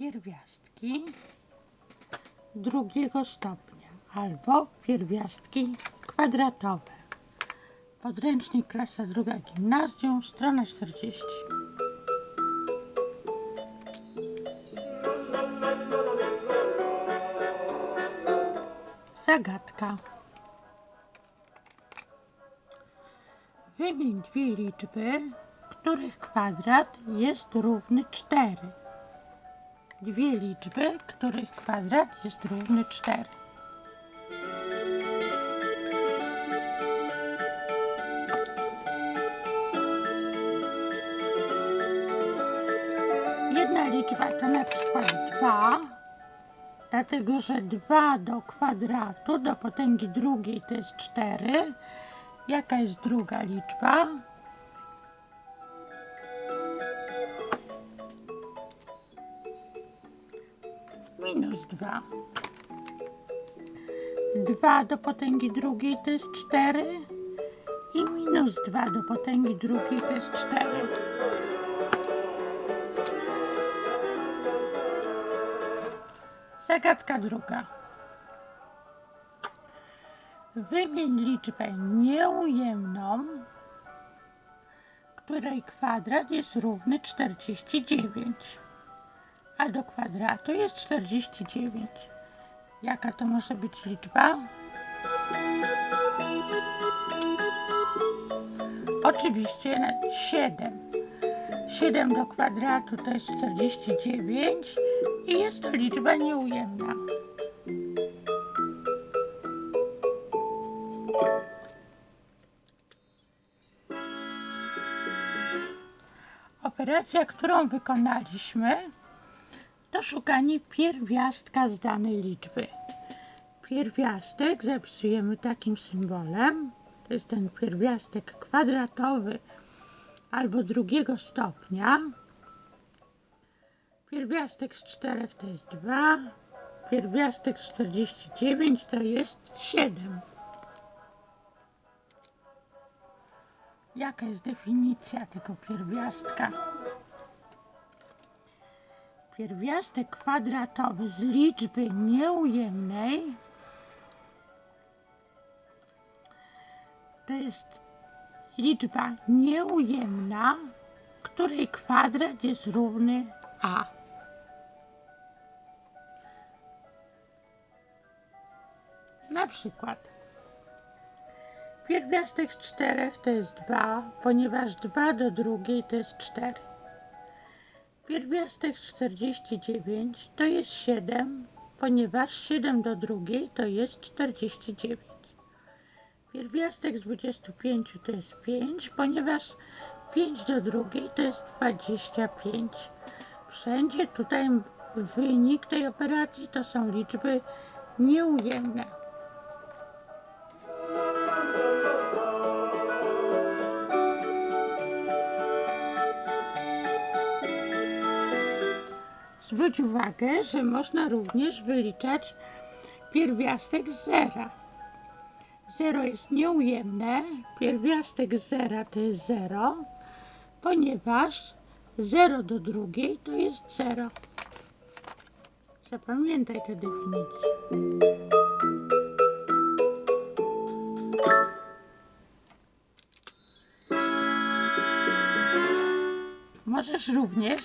pierwiastki drugiego stopnia albo pierwiastki kwadratowe. Podręcznik klasa druga gimnazjum, strona 40. Zagadka. Wymień dwie liczby, których kwadrat jest równy 4. Dwie liczby, których kwadrat jest równy 4. Jedna liczba to na przykład 2, dlatego że 2 do kwadratu do potęgi drugiej to jest 4. Jaka jest druga liczba? Minus 2. 2 do potęgi drugiej to jest 4 i minus 2 do potęgi drugiej to jest 4. Zagadka druga. Wymień liczbę nieujemną, której kwadrat jest równy 49, a do kwadratu jest 49. Jaka to może być liczba? Oczywiście 7. 7 do kwadratu to jest 49 i jest to liczba nieujemna. Operacja, którą wykonaliśmy, to szukanie pierwiastka z danej liczby. Pierwiastek zapisujemy takim symbolem. To jest ten pierwiastek kwadratowy albo drugiego stopnia. Pierwiastek z 4 to jest 2. Pierwiastek z 49 to jest 7. Jaka jest definicja tego pierwiastka? Pierwiastek kwadratowy z liczby nieujemnej to jest liczba nieujemna, której kwadrat jest równy a. Na przykład pierwiastek z 4 to jest 2, ponieważ 2 do drugiej to jest 4. Pierwiastek z 49 to jest 7, ponieważ 7 do drugiej to jest 49. Pierwiastek z 25 to jest 5, ponieważ 5 do drugiej to jest 25. Wszędzie tutaj wynik tej operacji to są liczby nieujemne. Zwróć uwagę, że można również wyliczać pierwiastek z zera. 0 jest nieujemne, pierwiastek zera to jest 0, ponieważ 0 do drugiej to jest 0. Zapamiętaj tę definicję. Możesz również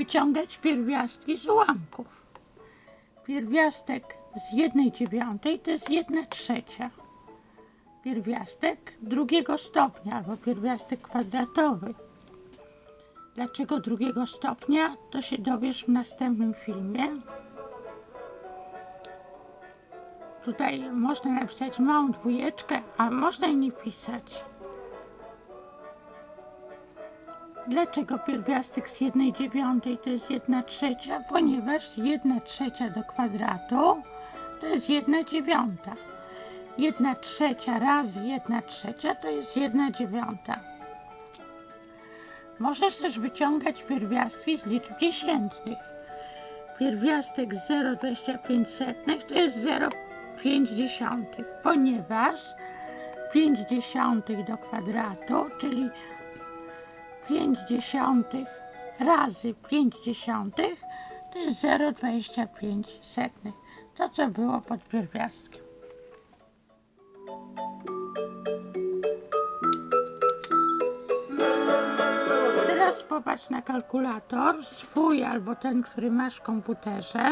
wyciągać pierwiastki z ułamków. Pierwiastek z 1 dziewiątej to jest 1 trzecia. Pierwiastek drugiego stopnia albo pierwiastek kwadratowy. Dlaczego drugiego stopnia? To się dowiesz w następnym filmie. Tutaj można napisać małą dwójeczkę, a można i nie pisać. Dlaczego pierwiastek z 1 dziewiątej to jest 1 trzecia? Ponieważ 1 trzecia do kwadratu to jest 1 dziewiąta. 1 trzecia razy 1 trzecia to jest 1 dziewiąta. Możesz też wyciągać pierwiastki z liczb dziesiętnych. Pierwiastek 0,25 to jest 0,5, ponieważ 5 dziesiątych do kwadratu, czyli 5 dziesiątych razy 5 dziesiątych to jest 0,25 setnych. To, co było pod pierwiastkiem. Teraz popatrz na kalkulator, swój albo ten, który masz w komputerze.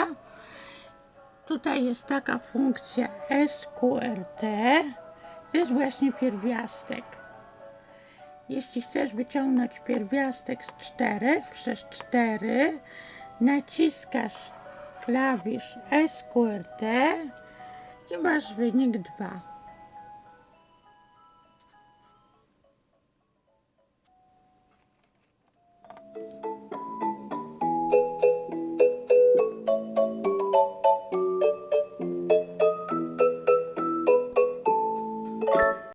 Tutaj jest taka funkcja SQRT, to jest właśnie pierwiastek. Jeśli chcesz wyciągnąć pierwiastek z czterech przez cztery, naciskasz klawisz SQRT i masz wynik 2.